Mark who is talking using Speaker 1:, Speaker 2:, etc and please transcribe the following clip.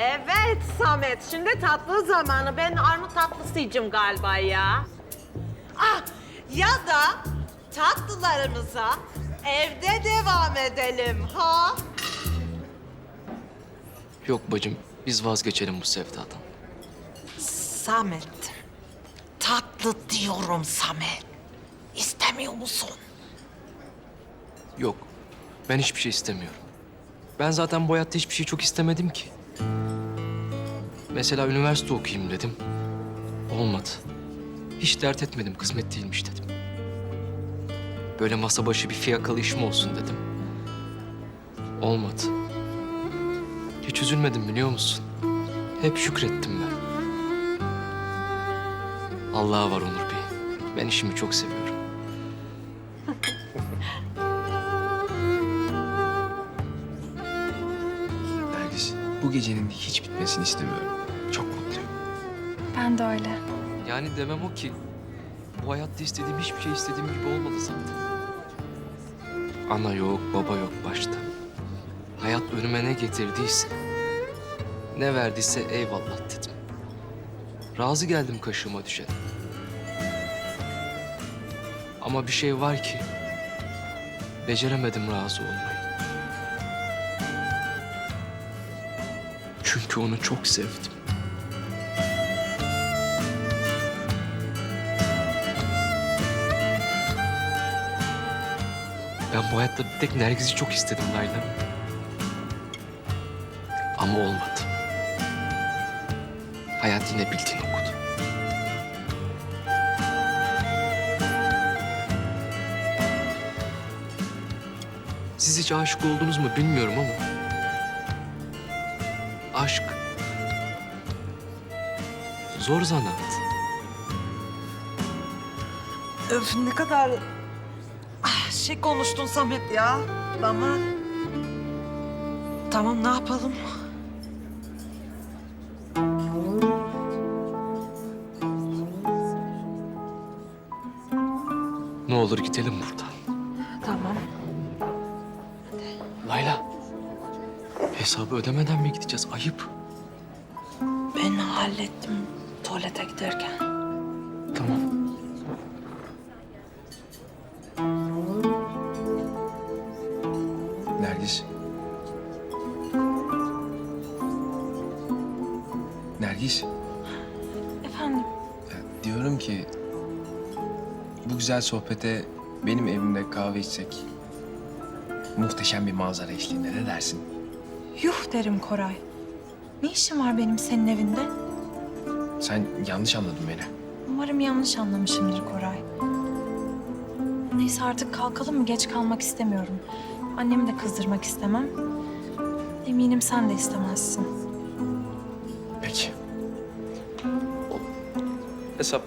Speaker 1: Evet Samet, şimdi tatlı zamanı. Ben armut tatlısı yiyeceğim galiba ya. Ah, ya da tatlılarımıza evde devam edelim ha?
Speaker 2: Yok bacım, biz vazgeçelim bu sevdadan.
Speaker 1: Samet, tatlı diyorum Samet. İstemiyor musun?
Speaker 2: Yok, ben hiçbir şey istemiyorum. Ben zaten bu hayatta hiçbir şey çok istemedim ki. Mesela üniversite okuyayım dedim. Olmadı. Hiç dert etmedim, kısmet değilmiş dedim. Böyle masa başı bir fiyakalı işim olsun dedim. Olmadı. Hiç üzülmedim biliyor musun? Hep şükrettim ben. Allah'a var Onur Bey. Ben işimi çok seviyorum.
Speaker 3: Bu gecenin hiç bitmesini istemiyorum. Çok mutluyum.
Speaker 4: Ben de öyle.
Speaker 2: Yani demem o ki bu hayatta istediğim hiçbir şey istediğim gibi olmadı zaten. Ana yok, baba yok başta. Hayat önüme ne getirdiyse, ne verdiyse eyvallah dedim. Razı geldim kaşığıma düşene. Ama bir şey var ki beceremedim razı olmayı. Çünkü onu çok sevdim. Ben bu hayatta bir tek Nergiz'i çok istedim Layla. Ama olmadı. Hayat yine bildiğini okudu. Siz hiç aşık oldunuz mu bilmiyorum ama... Aşk... Zor zanaat.
Speaker 1: Öf ne kadar ah, şey konuştun Samet ya. Ama tamam ne yapalım?
Speaker 2: Ne olur gidelim buradan.
Speaker 1: Tamam.
Speaker 2: Layla. Hesabı ödemeden mi gideceğiz? Ayıp.
Speaker 4: Ben hallettim tuvalete giderken.
Speaker 2: Tamam.
Speaker 3: Nergis. Nergis,
Speaker 4: Efendim?
Speaker 3: ya diyorum ki bu güzel sohbete benim evimde kahve içsek muhteşem bir manzara eşliğinde ne dersin?
Speaker 4: Yuh derim Koray. Ne işin var benim senin evinde?
Speaker 3: Sen yanlış anladın beni.
Speaker 4: Umarım yanlış anlamışımdır Koray. Neyse artık kalkalım mı? Geç kalmak istemiyorum. Annemi de kızdırmak istemem. Eminim sen de istemezsin.
Speaker 3: Peki.
Speaker 2: Hesap